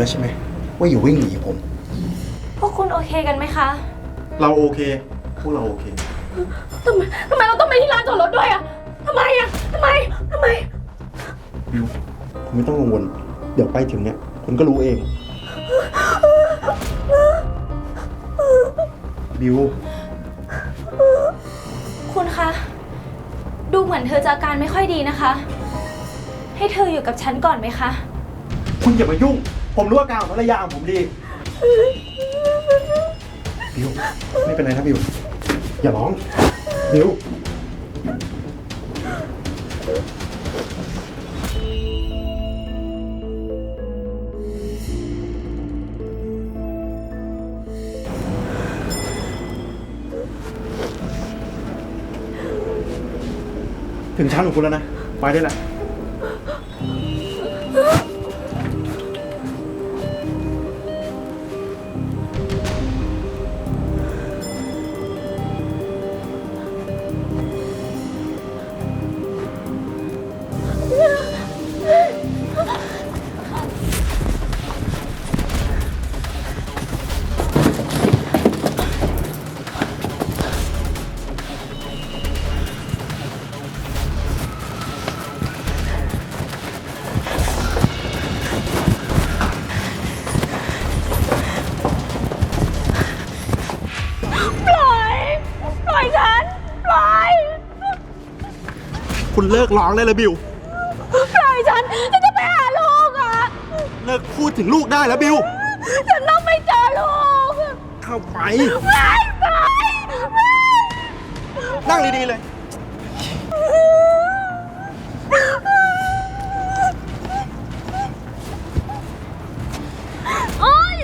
แล้วใช่ไหมว่าอย่าวิ่งหนีผม พวกคุณโอเคกันไหมคะ เราโอเค พวกเราโอเค ทำไมทำไมเราต้องไปที่ลานจอดรถด้วยอะทำไมอะทำไมทำไม บิวคุณไม่ต้องกังวล เดี๋ยวไปถึงเนี่ยคุณก็รู้เอง บิวคุณคะ ดูเหมือนเธอจะอาการไม่ค่อยดีนะคะ ให้เธออยู่กับฉันก่อนไหมคะ คุณอย่ามายุ่ง ผมรู้อาการของภรรยาของผมดี บิว ไม่เป็นไรนะบิว อย่าร้อง บิว ถึงชั้นของคุณแล้วนะ ไปได้แล้ว เลิกร้องได้แล้วบิว ปล่อยฉันฉันจะไปหาลูกอะเลิกพูดถึงลูกได้แล้วบิว ฉันต้องไปเจอลูกเข้าไป ไม่ปล่อยไม่นั่งดีๆเลย โอ๊ย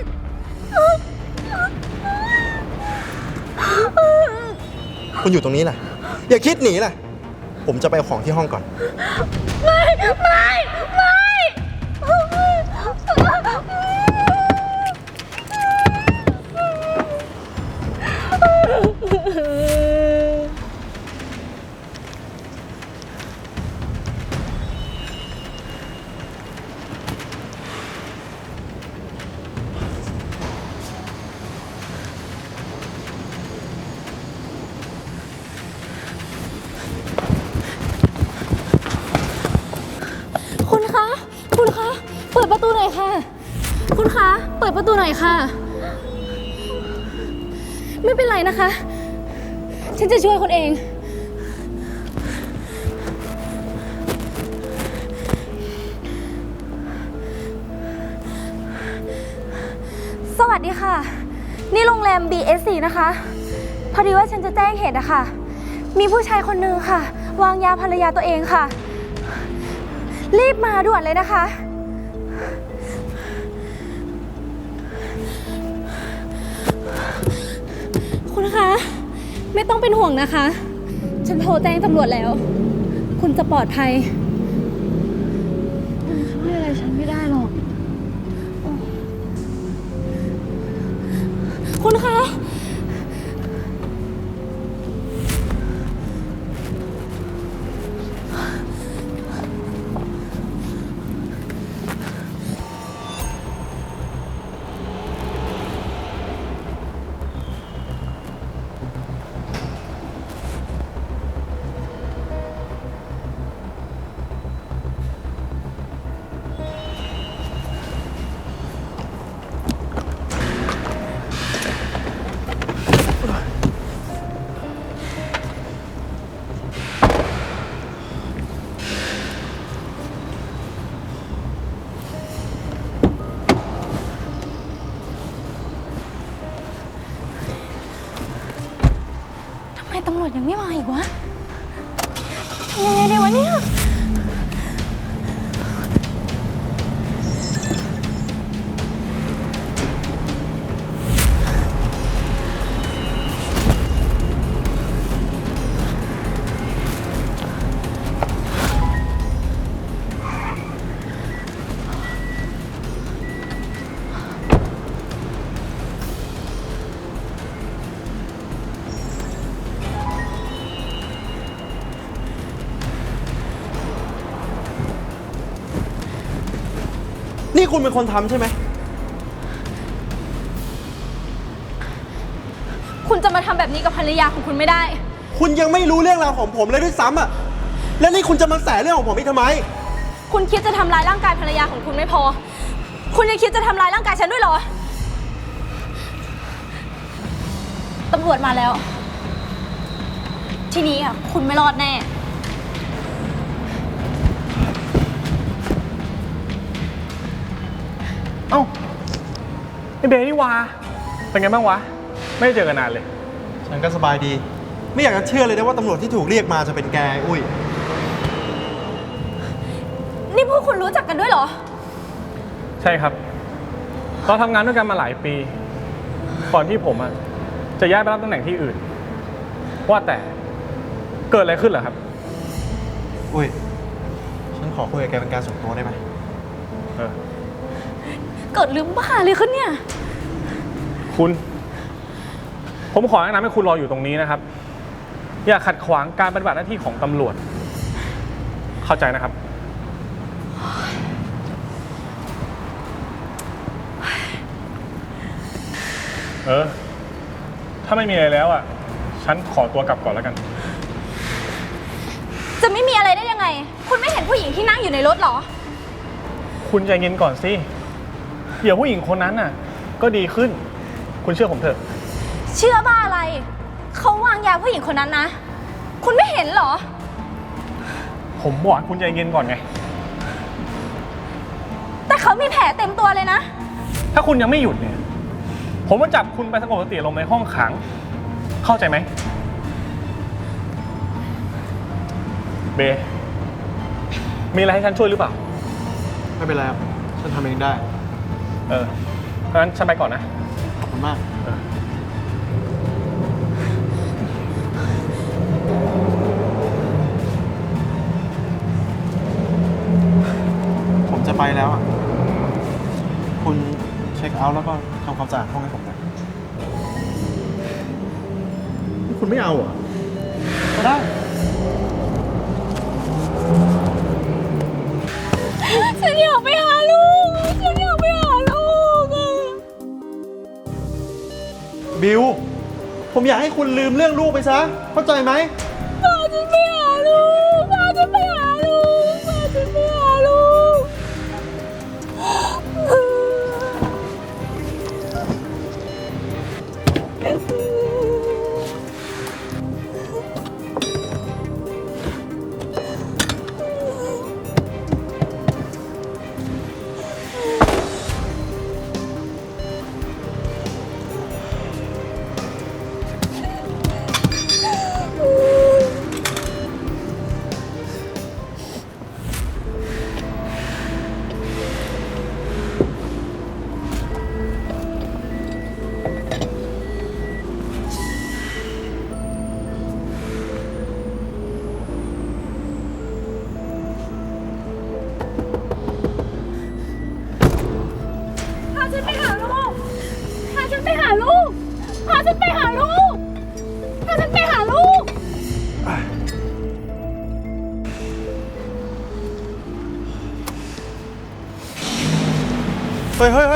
คุณอยู่ตรงนี้แหละอย่าคิดหนีแหละ ผมจะไปเอาของที่ห้องก่อน ไม่ ไม่ น่อยค่ะ ไม่เป็นไรนะคะ ฉันจะช่วยคุณเอง สวัสดีค่ะ นี่โรงแรม BSC นะคะ พอดีว่าฉันจะแจ้งเหตุอะค่ะ มีผู้ชายคนนึงค่ะ วางยาภรรยาตัวเองค่ะ รีบมาด่วนเลยนะคะ คุณคะ ไม่ต้องเป็นห่วงนะคะ ฉันโทรแจ้งตำรวจแล้ว คุณจะปลอดภัยำรวจยังไม่มาอีกวะ นี่คุณเป็นคนทำใช่ไหม คุณจะมาทำแบบนี้กับภรรยาของคุณไม่ได้ คุณยังไม่รู้เรื่องราวของผมเลยด้วยซ้ำอะ แล้วนี่คุณจะมาแสเรื่องของผมอีกทำไม คุณคิดจะทำร้ายร่างกายภรรยาของคุณไม่พอ คุณยังคิดจะทำร้ายร่างกายฉันด้วยเหรอตำรวจมาแล้ว ทีนี้อะคุณไม่รอดแน่ อ้าไอเบนี่วาเป็นไงบ้างวะ ไม่ได้เจอกันนานเลย ฉันก็สบายดี ไม่อยากจะเชื่อเลยนะว่าตำรวจที่ถูกเรียกมาจะเป็นแก อุ้ย นี่พวกคุณรู้จักกันด้วยเหรอ ใช่ครับ เราทำงานด้วยกันมาหลายปี ก่อนที่ผมอะจะย้ายไปรับตำแหน่งที่อื่น ว่าแต่เกิดอะไรขึ้นเหรอครับ อุ้ย ฉันขอคุยกับแกเป็นการส่วนตัวได้ไหม เออ เกิดเรื่องบ้าเลยขึ้นเนี่ย คุณ ผมขอแนะนำให้คุณรออยู่ตรงนี้นะครับ อย่าขัดขวางการปฏิบัติหน้าที่ของตำรวจ เข้าใจนะครับ เออ ถ้าไม่มีอะไรแล้วอะ ฉันขอตัวกลับก่อนแล้วกัน จะไม่มีอะไรได้ยังไง คุณไม่เห็นผู้หญิงที่นั่งอยู่ในรถเหรอ คุณใจเย็นก่อนสิ เดี๋ยวผู้หญิงคนนั้นน่ะ ก็ดีขึ้น คุณเชื่อผมเถอะ เชื่อบ้าอะไร เขาวางยาผู้หญิงคนนั้นนะ คุณไม่เห็นเหรอ ผมบอกให้คุณใจเย็นก่อนไง แต่เขามีแผลเต็มตัวเลยนะ ถ้าคุณยังไม่หยุดเนี่ย ผมจะจับคุณไปสงบสติอารมณ์ในห้องขัง เข้าใจไหม เบ มีอะไรให้ฉันช่วยหรือเปล่า ไม่เป็นไรครับ ฉันทำเองได้ เอองั้นฉันไปก่อนนะ ขอบคุณมากเออผมจะไปแล้วอะ คุณเช็คเอาท์แล้วก็ทำความสะอาดห้องให้ผมหน่อยนี่คุณไม่เอาเหรอก็ได้ ฉันอยากไปหาลูก บิว ผมอยากให้คุณลืมเรื่องลูกไปซะ เข้าใจไหม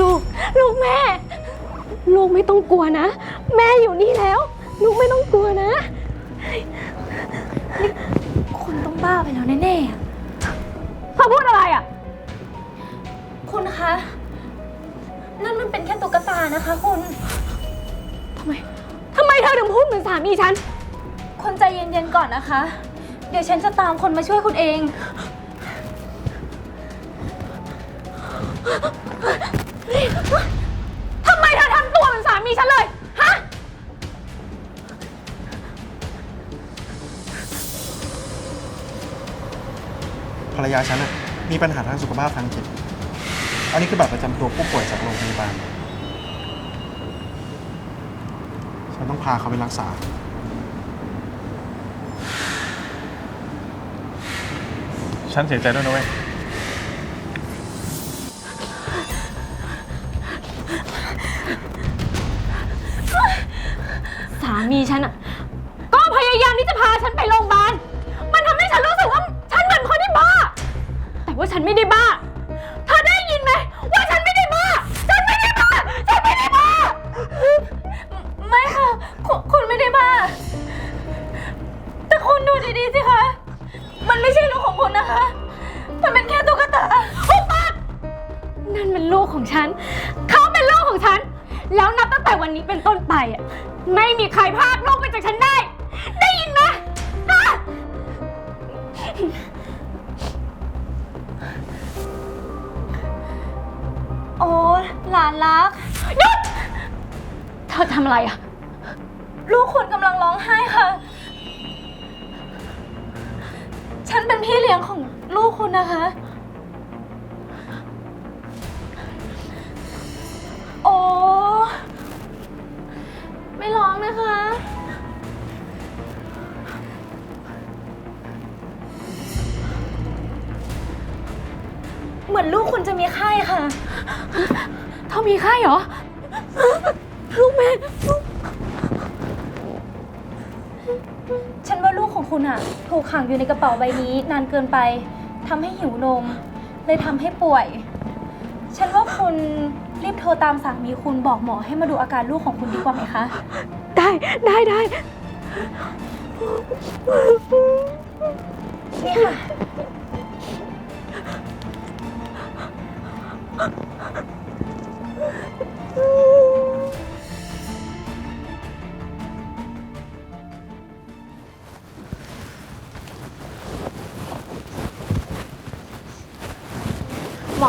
ลูก ลูกแม่ ลูกไม่ต้องกลัวนะ แม่อยู่นี่แล้ว ลูกไม่ต้องกลัวนะคุณต้องบ้าไปแล้วแน่ๆอะเธอพูดอะไรอะ คุณคะตานะคะ คุณทำไมทำไมเธอถึงพูดเหมือนสามีฉัน คุณใจเย็นๆก่อนนะคะ เดี๋ยวฉันจะตามคนมาช่วยคุณเอง ทำไมเธอทำตัวเหมือนสามีฉันเลย ฮะ ภรรยาฉันอะมีปัญหาทางสุขภาพทางจิต อันนี้คือบัตรประจำตัวผู้ป่วยจากโรงพยาบาล ฉันต้องพาเขาไปรักษา ฉันเสียใจด้วยนะเว้ย มีฉันอะก็พยายามที่จะพาฉันไปโรงพยาบาล มันทำให้ฉันรู้สึกว่า ฉันเหมือนคนที่บ้า แต่ว่าฉันไม่ได้บ้า โอ้หลานรัก หยุด เธอทำอะไรอะลูกคุณกำลังร้องไห้ค่ะ ฉันเป็นพี่เลี้ยงของลูกคุณนะคะ ขังอยู่ในกระเป๋าใบนี้ นานเกินไปทำให้หิวนม เลยทำให้ป่วย ฉันว่าคุณรีบโทรตามสามีคุณบอกหมอให้มาดูอาการลูกของคุณดีกว่าไหมคะ ได้ได้ได้นี่ค่ะ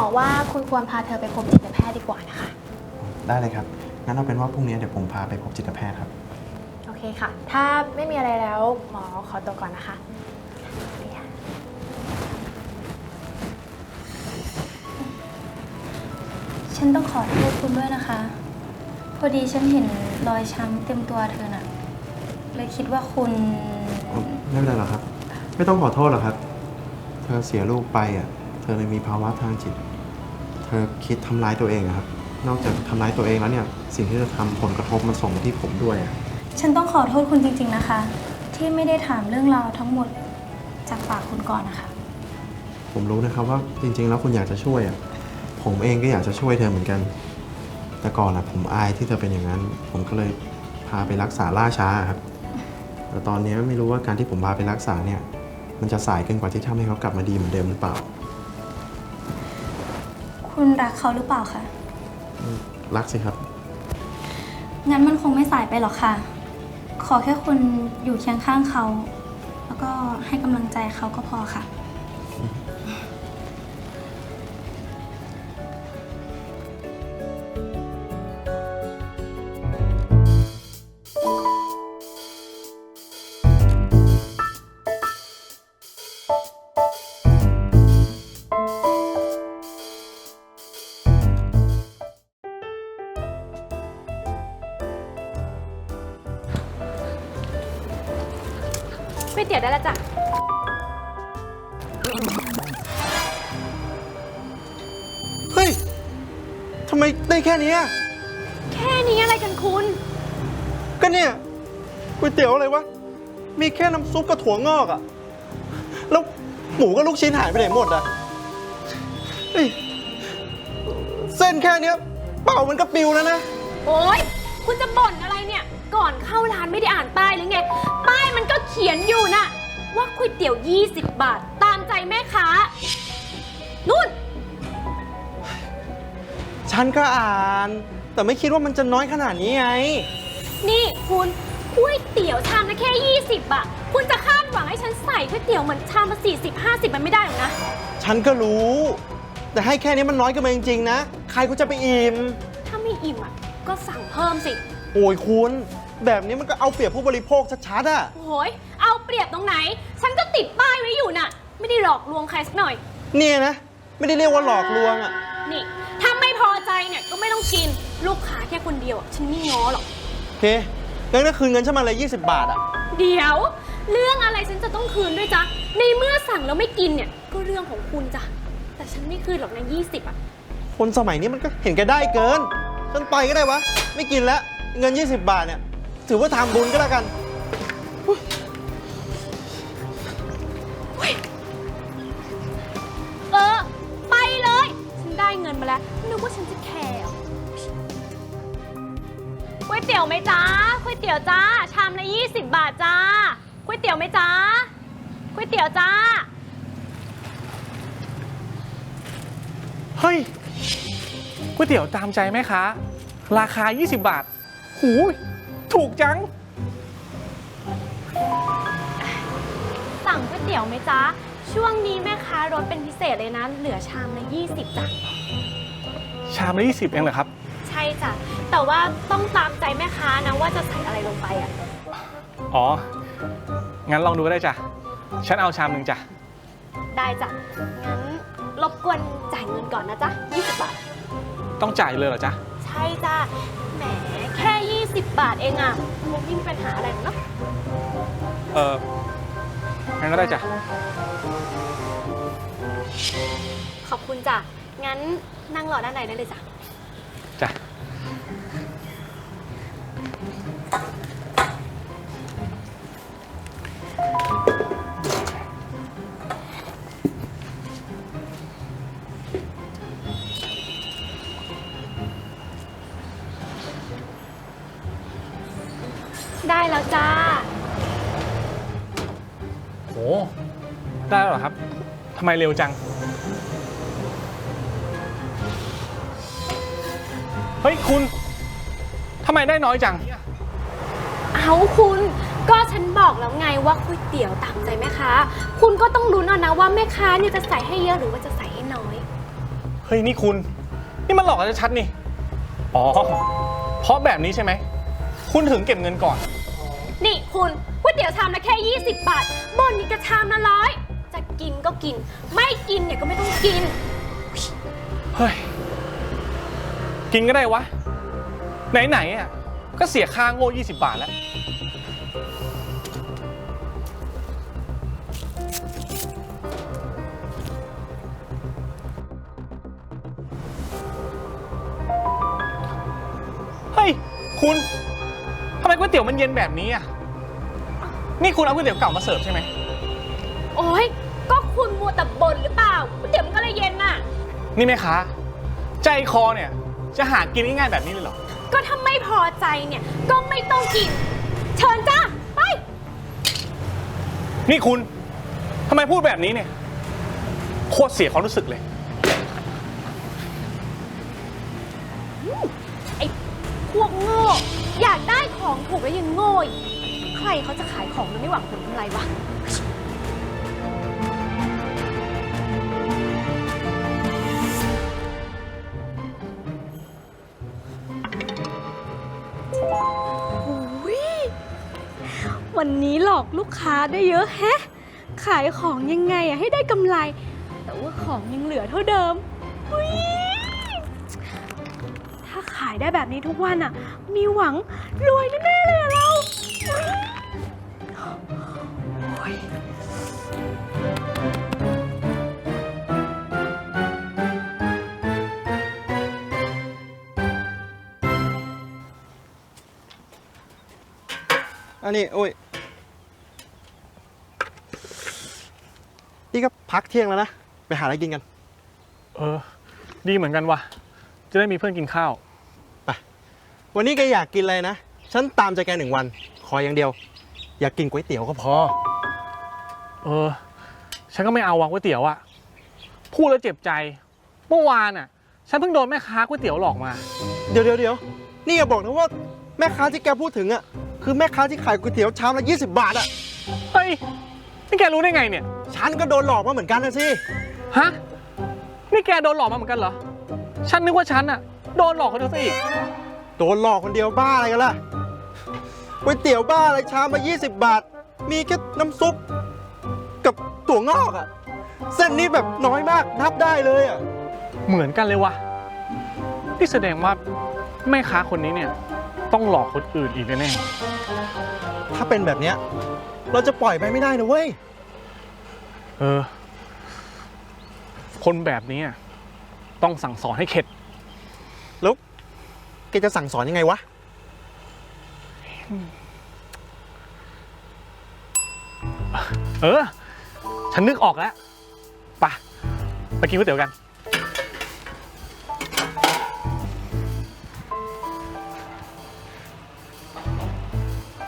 หมอว่าคุณควรพาเธอไปพบจิตแพทย์ดีกว่านะคะ ได้เลยครับ งั้นเอาเป็นว่าพรุ่งนี้เดี๋ยวผมพาไปพบจิตแพทย์ครับ โอเคค่ะ ถ้าไม่มีอะไรแล้วหมอขอตัวก่อนนะคะสวัสดีค่ะฉันต้องขอโทษคุณด้วยนะคะ พอดีฉันเห็นรอยช้ำเต็มตัวเธอน่ะ เลยคิดว่าคุณ ไม่เป็นไรหรอกครับ ไม่ต้องขอโทษหรอกครับ เธอเสียลูกไปอะ เธอเลยมีภาวะทางจิต เธอคิดทำร้ายตัวเองอะครับ นอกจากทำร้ายตัวเองแล้วเนี่ย สิ่งที่เธอทำผลกระทบมันส่งมาที่ผมด้วยอะฉันต้องขอโทษคุณจริง ๆนะคะ ที่ไม่ได้ถามเรื่องราวทั้งหมดจากปากคุณก่อนนะคะ ผมรู้นะครับว่าจริง ๆ แล้วคุณอยากจะช่วยอะผมเองก็อยากจะช่วยเธอเหมือนกัน แต่ก่อนอะผมอายที่เธอเป็นอย่างนั้น ผมก็เลยพาไปรักษาล่าช้าครับ แต่ตอนนี้ไม่รู้ว่าการที่ผมพาไปรักษาเนี่ย มันจะสายเกินกว่าที่ทำให้เขากลับมาดีเหมือนเดิมหรือเปล่า คุณรักเขาหรือเปล่าคะรักสิครับ งั้นมันคงไม่สายไปหรอกค่ะ ขอแค่คุณอยู่เคียงข้างเขา แล้วก็ให้กำลังใจเขาก็พอค่ะ ก๋วยเตี๋ยวได้แล้วจ้ะ เฮ้ย ทำไมได้แค่นี้อะแค่นี้อะไรกันคุณ ก็เนี่ยก๋วยเตี๋ยวอะไรวะ มีแค่น้ำซุปกับถั่วงอกอะแล้วหมูกับลูกชิ้นหายไปไหนหมดอะเฮ้ยเส้นแค่เนี้ยเป่ามันก็ปิวแล้วนะ โอ๊ย คุณจะบ่นอะไรเนี่ย ก่อนเข้าร้านไม่ได้อ่านป้ายหรือไง ก๋วยเตี๋ยว 20 บาท ตามใจแม่ค้า นู่น ฉันก็อ่าน แต่ไม่คิดว่ามันจะน้อยขนาดนี้ไง นี่คุณก๋วยเตี๋ยวชามละแค่ 20อะคุณจะคาดหวังให้ฉันใส่ก๋วยเตี๋ยวเหมือนชามละ40 50 มันไม่ได้หรอกนะ ฉันก็รู้ แต่ให้แค่นี้มันน้อยเกินไปจริงๆนะ ใครก็จะไปอิ่มถ้าไม่อิ่มอะก็สั่งเพิ่มสิ โอ้ยคุณ แบบนี้มันก็เอาเปรียบผู้บริโภคชัดๆอะโอ้ยเอาเปรียบตรงไหน ฉันก็ติดป้ายไว้อยู่น่ะ ไม่ได้หลอกลวงใครสักหน่อย เนี่ยนะ ไม่ได้เรียกว่าหลอกลวงอะนี่ ถ้าไม่พอใจเนี่ยก็ไม่ต้องกิน ลูกค้าแค่คนเดียวอะฉันไม่ง้อหรอก โอเคงั้นก็คืนเงินฉันมาเลย 20 บาทอะเดี๋ยว เรื่องอะไรฉันจะต้องคืนด้วยจ๊ะ ในเมื่อสั่งแล้วไม่กินเนี่ยก็เรื่องของคุณจ้ะ แต่ฉันไม่คืนหรอกนะ20อะ คนสมัยนี้มันก็เห็นแก่ได้เกิน ฉันไปก็ได้วะ ไม่กินแล้ว เงิน 20 บาทเนี่ย ถือว่าทำบุญก็แล้วกัน เออ ไปเลย ฉันได้เงินมาแล้ว นึกว่าฉันจะแคร์ก๋วยเตี๋ยวไหมจ๊ะก๋วยเตี๋ยวจ้า ชามละ20 บาทจ้าก๋วยเตี๋ยวไหมจ๊ะก๋วยเตี๋ยวจ้า เฮ้ยก๋วยเตี๋ยวตามใจแม่ค้าราคา 20 บาทหูย ถูกจัง สั่งก๋วยเตี๋ยวไหมจ๊ะ ช่วงนี้แม่ค้าลดเป็นพิเศษเลยนะ เหลือชามละ 20จ้ะ ชามละ20เองเหรอครับ ใช่จ้ะ แต่ว่าต้องตามใจแม่ค้านะว่าจะใส่อะไรลงไปอะ อ๋อ งั้นลองดูก็ได้จ้ะ ฉันเอาชามหนึ่งจ้ะ ได้จ้ะ งั้นรบกวนจ่ายเงินก่อนนะจ๊ะ 20 บาท ต้องจ่ายเลยเหรอจ๊ะ ใช่จ้ะ แหม แค่20บาทเองอะคงไม่มีปัญหาอะไรหรอกเนาะเอองั้นก็ได้จ้ะ ขอบคุณจ้ะ งั้นนั่งรอด้านในได้เลยจ้ะ ทำไมเร็วจัง เฮ้ยคุณ ทำไมได้น้อยจัง เอาคุณ ก็ฉันบอกแล้วไงว่าก๋วยเตี๋ยวตามใจแม่ค้า คุณก็ต้องรู้นเอานะว่าแม่ค้าเนี่ยจะใส่ให้เยอะหรือว่าจะใส่ให้น้อย เฮ้ยนี่คุณ นี่มันหลอกกันชัดๆนี่ อ๋อ เพราะแบบนี้ใช่ไหม คุณถึงเก็บเงินก่อน นี่คุณก๋วยเตี๋ยวชามละแค่ 20 บาทบนนี้ก็ชามละร้อยจะ กินก็กิน ไม่กินเนี่ยก็ไม่ต้องกิน เฮ้ย กินก็ได้วะ ไหนๆอะก็เสียค่าโง่ 20 บาทแล้ว เฮ้ย คุณทำไมก๋วยเตี๋ยวมันเย็นแบบนี้อะ นี่คุณเอาก๋วยเตี๋ยวเก่ามาเสิร์ฟใช่ไหม โอ้ยก็ คุณมัวแต่บ่นหรือเปล่าก๋วยเตี๋ยวมันก็เลยเย็นน่ะ นี่แม่ค้าใจคอเนี่ย จะหากินง่ายๆแบบนี้เลยเหรอ ก็ถ้าไม่พอใจเนี่ย ก็ไม่ต้องกิน เชิญจ้าไป นี่คุณทำไมพูดแบบนี้เนี่ย โคตรเสียความรู้สึกเลย ไอ้พวกโง่ อยากได้ของถูกแล้วยังโง่อีกใครเขาจะขายของโดยไม่หวังผลกำไรวะ วันนี้หลอกลูกค้าได้เยอะแฮะ ขายของยังไงอะให้ได้กำไร แต่ว่าของยังเหลือเท่าเดิมอุ๊ยถ้าขายได้แบบนี้ทุกวันอะมีหวังรวยแน่ๆเลยอะเราอุ๊ยโอ๊ยอันนี้โอ้ย นี่ก็พักเที่ยงแล้วนะ ไปหาอะไรกินกัน เออ ดีเหมือนกันว่ะ จะได้มีเพื่อนกินข้าว วันนี้แกอยากกินอะไรนะ ฉันตามใจแกหนึ่งวัน ขออย่างเดียว อยากกินก๋วยเตี๋ยวก็พอ เออ ฉันก็ไม่เอาวะก๋วยเตี๋ยวอะพูดแล้วเจ็บใจ เมื่อวานอะฉันเพิ่งโดนแม่ค้าก๋วยเตี๋ยวหลอกมา เดี๋ยวเดี๋ยวเดี๋ยวนี่อย่าบอกนะว่าแม่ค้าที่แกพูดถึงอะคือแม่ค้าที่ขายก๋วยเตี๋ยวชามละ20 บาทอะเฮ้ย นี่แกรู้ได้ไงเนี่ย ฉันก็โดนหลอกมาเหมือนกันนะสิ ฮะ นี่แกโดนหลอกมาเหมือนกันเหรอ ฉันนึกว่าฉันอะโดนหลอกคนเดียวซะอีก โดนหลอกคนเดียวบ้าอะไรกันล่ะก๋วยเตี๋ยวบ้าอะไรชามละ20 บาท มีแค่น้ำซุป กับถั่วงอกอะเส้นนี้แบบน้อยมากนับได้เลยอะเหมือนกันเลยวะนี่แสดงว่าแม่ค้าคนนี้เนี่ย ต้องหลอกคนอื่นอีกแน่ถ้าเป็นแบบเนี้ย เราจะปล่อยไปไม่ได้นะเว้ยๆ เออ คนแบบนี้อะต้องสั่งสอนให้เข็ด แล้วแกจะสั่งสอนยังไงวะ เออ ฉันนึกออกแล้วไปะไปกินก๋วยเตี๋ยวกัน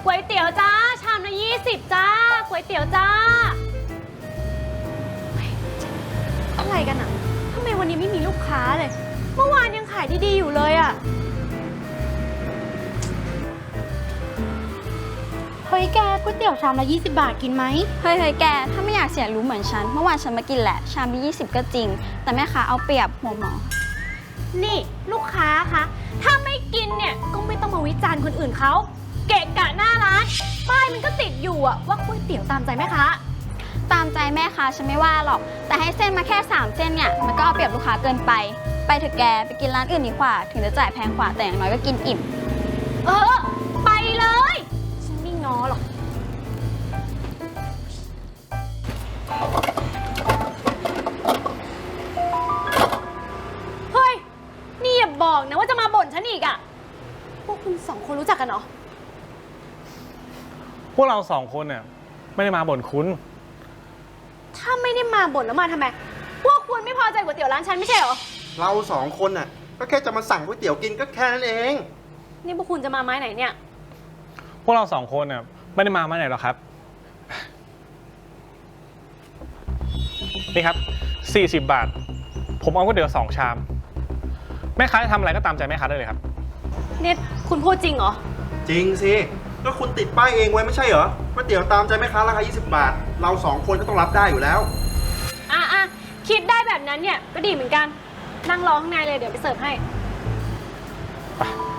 ก๋วยเตี๋ยวจ้า ชามละยี่สิบจ้า ก๋วยเตี๋ยวจ้า กันอะทำไมวันนี้ไม่มีลูกค้าเลย เมื่อวานยังขายดีๆอยู่เลยอะเฮ้ยแกก๋วยเตี๋ยวชามละ 20 บาทกินไหม เฮ้ยเฮ้ยแก ถ้าไม่อยากเสียรู้เหมือนฉัน เมื่อวานฉันมากินแหละ ชามละ20 ก็จริง แต่แม่ค้าเอาเปรียบหัวหมอ นี่ลูกค้าคะ ถ้าไม่กินเนี่ยก็ไม่ต้องมาวิจารณ์คนอื่นเขา เกะกะหน้าร้าน ป้ายมันก็ติดอยู่อะว่าก๋วยเตี๋ยวตามใจแม่ค้า ตามใจแม่ค้าฉันไม่ว่าหรอก แต่ให้เส้นมาแค่ 3 เส้นเนี่ย มันก็เอาเปรียบลูกค้าเกินไป ไปเถอะแกไปกินร้านอื่นดีกว่า ถึงจะจ่ายแพงกว่าแต่อย่างน้อยก็กินอิ่ม เออ ไปเลย ฉันไม่ง้อหรอก เฮ้ย นี่อย่าบอกนะว่าจะมาบ่นฉันอีกอะพวกคุณสองคนรู้จักกันเหรอ พวกเราสองคนเนี่ยไม่ได้มาบ่นคุณ ถ้าไม่ได้มาบ่นแล้วมาทำไม พวกคุณไม่พอใจก๋วยเตี๋ยวร้านฉันไม่ใช่เหรอ เราสองคนน่ะ ก็แค่จะมาสั่งก๋วยเตี๋ยวกินก็แค่นั้นเอง นี่พวกคุณจะมาไม้ไหนเนี่ย พวกเราสองคนเนี่ยไม่ได้มามาไหนหรอกครับ นี่ครับ 40 บาท ผมเอาก๋วยเตี๋ยวสองชาม แม่ค้าจะทำอะไรก็ตามใจแม่ค้าได้เลยครับเนี่ยคุณพูดจริงเหรอ จริงสิ ก็คุณติดป้ายเองไว้ไม่ใช่เหรอก๋วยเตี๋ยวตามใจแม่ค้าราคา 20 บาท เราสองคนก็ต้องรับได้อยู่แล้ว อะอะคิดได้แบบนั้นเนี่ยก็ดีเหมือนกัน นั่งรอข้างในเลยเดี๋ยวไปเสิร์ฟให้ทำ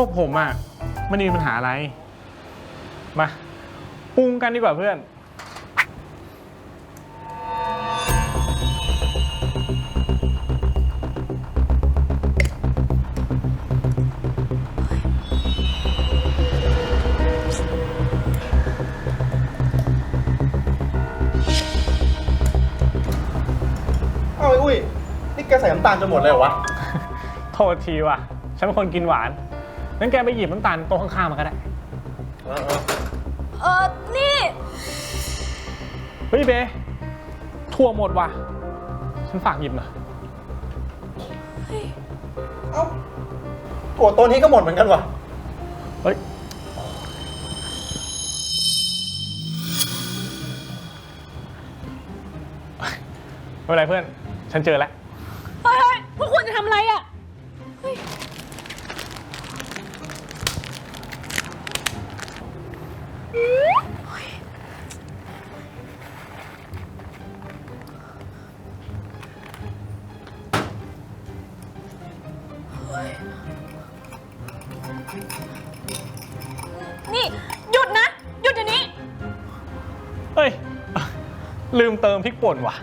วกผมอะไม่ได้มีปัญหาอะไร มาปรุงกันดีกว่าเพื่อน เอ้าไอ้อุ้ย นี่แกใส่น้ำตาลจนหมดเลยเหรอวะ โทษทีว่ะ ฉันเป็นคนกินหวาน งั้นแกไปหยิบน้ำตาลโต๊ะข้างๆมาก็ได้ เออนี่ เฮ้ยเบทั่วหมดว่ะ ฉันฝากหยิบหน่อย เอ้าถั่วตัวนี้ก็หมดเหมือนกันวะเฮ้ย ไม่เป็นไรเพื่อน ฉันเจอแล้ว เติมพริกป่นว่ะ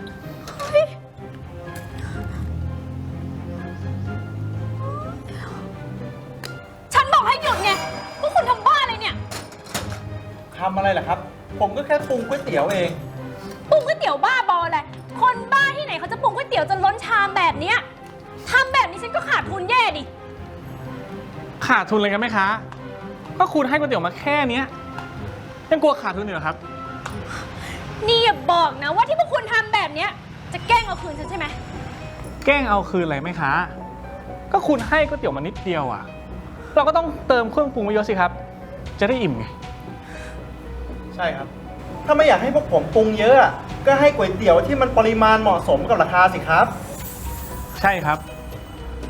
ฉันบอกให้หยุดไงพวกคุณทำบ้าอะไรเนี่ยทำอะไรล่ะครับ ผมก็แค่ปรุงก๋วยเตี๋ยวเอง ปรุงก๋วยเตี๋ยวบ้าบออะไรคนบ้าที่ไหนเขาจะปรุงก๋วยเตี๋ยวจนล้นชามแบบเนี้ยทำแบบนี้ฉันก็ขาดทุนแย่ดิ ขาดทุนเลยกันไหมคะ ก็คุณให้ก๋วยเตี๋ยวมาแค่เนี้ยยังกลัวขาดทุนอยู่เหรอครับ นี่อย่าบอกนะว่าที่พวกคุณทำแบบเนี้ย จะแกล้งเอาคืนฉันใช่ไหม แกล้งเอาคืนอะไรไหมคะ ก็คุณให้ก๋วยเตี๋ยวมานิดเดียวอะ เราก็ต้องเติมเครื่องปรุงมาเยอะสิครับ จะได้อิ่มไง ใช่ครับ ถ้าไม่อยากให้พวกผมปรุงเยอะอะก็ให้ก๋วยเตี๋ยวที่มันปริมาณเหมาะสมกับราคาสิครับ ใช่ครับ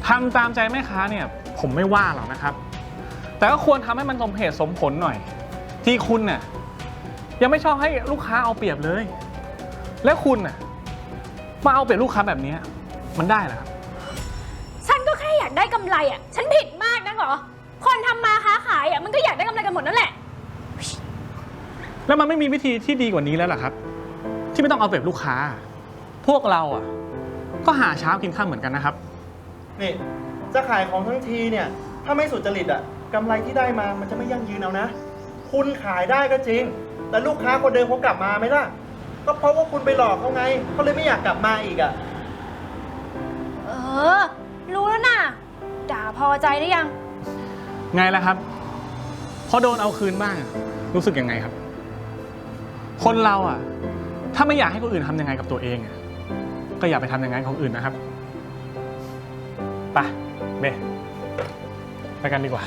ทำตามใจแม่ค้าเนี่ย ผมไม่ว่าหรอกนะครับ แต่ก็ควรทำให้มันสมเหตุสมผลหน่อย ที่คุณน่ะ ยังไม่ชอบให้ลูกค้าเอาเปรียบเลย และคุณน่ะมาเอาเปรียบลูกค้าแบบเนี้ยมันได้เหรอครับฉันก็แค่อยากได้กำไรอะ ฉันผิดมากนักเหรอ คนทำมาค้าขายอะมันก็อยากได้กำไรกันหมดนั่นแหละ แล้วมันไม่มีวิธีที่ดีกว่านี้แล้วเหรอครับ ที่ไม่ต้องเอาเปรียบลูกค้า พวกเราอะ ก็หาเช้ากินข้ามเหมือนกันนะครับ นี่ จะขายของทั้งทีเนี่ย ถ้าไม่สุจริตอะกำไรที่ได้มามันจะไม่ยั่งยืนเอานะ คุณขายได้ก็จริง แต่ลูกค้าคนเดิมเขากลับมาไหมล่ะ ก็เพราะว่าคุณไปหลอกเขาไงเขาเลยไม่อยากกลับมาอีกอะเออ รู้แล้วน่ะ ด่าพอใจหรือยัง ไงล่ะครับ พอโดนเอาคืนบ้างอะรู้สึกยังไงครับ คนเราอะ ถ้าไม่อยากให้คนอื่นทำยังไงกับตัวเองอะก็อย่าไปทำอย่างนั้นของอื่นนะครับไปเบไปกันดีกว่า